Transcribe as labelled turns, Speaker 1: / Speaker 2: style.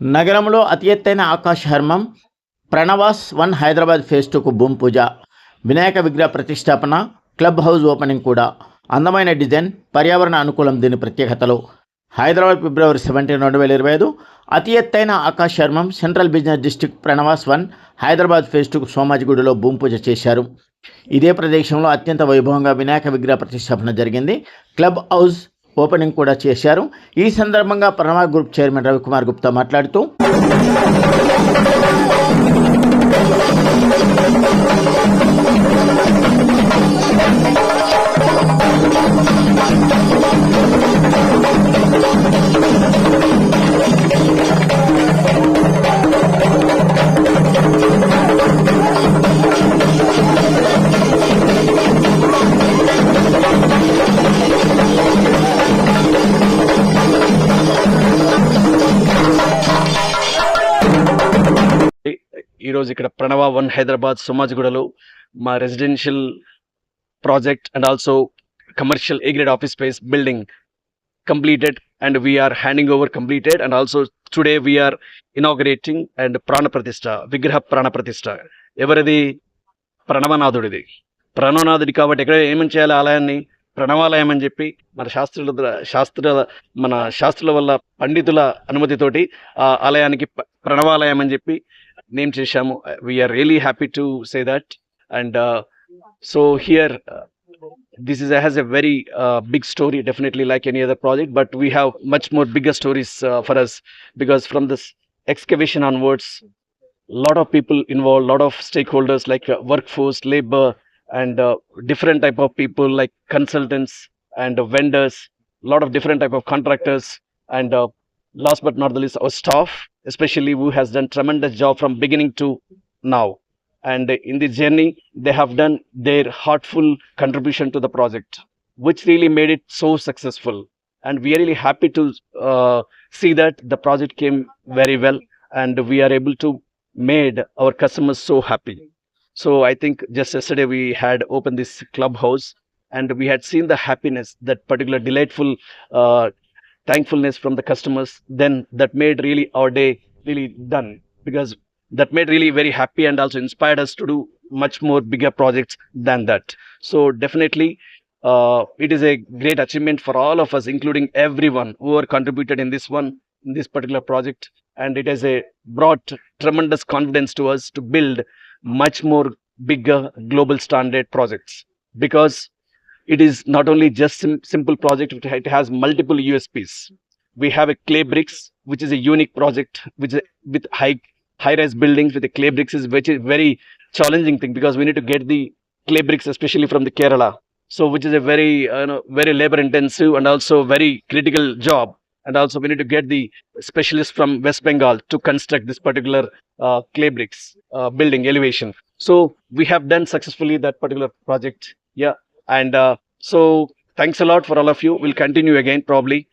Speaker 1: నగరంలో అతి ఎత్తైన ఆకాశ హర్మం ప్రణవాస్ వన్ హైదరాబాద్ ఫేజ్ టూకు భూమి పూజ వినాయక విగ్రహ ప్రతిష్టాపన క్లబ్ హౌస్ ఓపెనింగ్ కూడా. అందమైన డిజైన్ పర్యావరణ అనుకూలం దీని ప్రత్యేకతలు. హైదరాబాద్ ఫిబ్రవరి సెవెంటీన్ రెండు వేల ఇరవై ఐదు అతి ఎత్తైన ఆకాశ శర్మం సెంట్రల్ బిజినెస్ డిస్ట్రిక్ట్ ప్రణవాస్ వన్ హైదరాబాద్ ఫేజ్ టూకు సోమాజిగూడలో భూమి పూజ చేశారు. ఇదే ప్రదేశంలో అత్యంత వైభవంగా వినాయక విగ్రహ ప్రతిష్టాపన జరిగింది. క్లబ్ హౌస్ ఓపెనింగ్ కూడా చేశారు. ఈ సందర్భంగా ప్రణవ గ్రూప్ చైర్మన్ రవికుమార్ గుప్తా మాట్లాడుతూ
Speaker 2: ఈరోజు ఇక్కడ ప్రణవ వన్ హైదరాబాద్ సుమాజ్గూడలో మా residential project and also commercial A grade office space building completed and we are handing over completed and also today we are inaugurating and ప్రాణప్రతిష్ట విగ్రహ ప్రాణప్రతిష్ట ఎవరిది? ప్రణవనాథుడిది. ప్రణవనాథుడి కాబట్టి ఎక్కడ ఏమని చేయాలి ఆలయాన్ని? ప్రణవాలయం అని చెప్పి మన శాస్త్రుల శాస్త్ర మన శాస్త్రుల వల్ల పండితుల అనుమతితోటి ఆ ఆలయానికి ప్రణవాలయం అని చెప్పి name Chesham. Uh, we are really happy to say that. And uh, so here, uh, this is has a very uh, big story, definitely like any other project. But we have much more bigger stories uh, for us because from this excavation onwards, lot of people involved, lot of stakeholders like uh, workforce, labor, and uh, different type of people like consultants and uh, vendors, lot of different type of contractors, and uh, last but not the least, our staff especially who has done tremendous job from beginning to now. And in this journey they have done their heartful contribution to the project which really made it so successful. And we are really happy to uh, see that the project came very well and we are able to made our customers so happy. So i think just yesterday we had opened this clubhouse and we had seen the happiness that particular delightful uh, thankfulness from the customers then that made really our day really done. Because that made really very happy and also inspired us to do much more bigger projects than that. So definitely uh, it is a great achievement for all of us including everyone who are contributed in this one in this particular project. And it has a brought tremendous confidence to us to build much more bigger global standard projects. Because it is not only just sim- simple project it has multiple usps we have a clay bricks which is a unique project which is with high high rise buildings with the clay bricks is which is very challenging thing because we need to get the clay bricks especially from the kerala. So which is a very you know, very labor intensive and also very critical job. And also we need to get the specialists from west bengal to construct this particular uh, clay bricks uh, building elevation. So we have done successfully that particular project. Yeah and uh, so thanks a lot for all of you. We'll continue again probably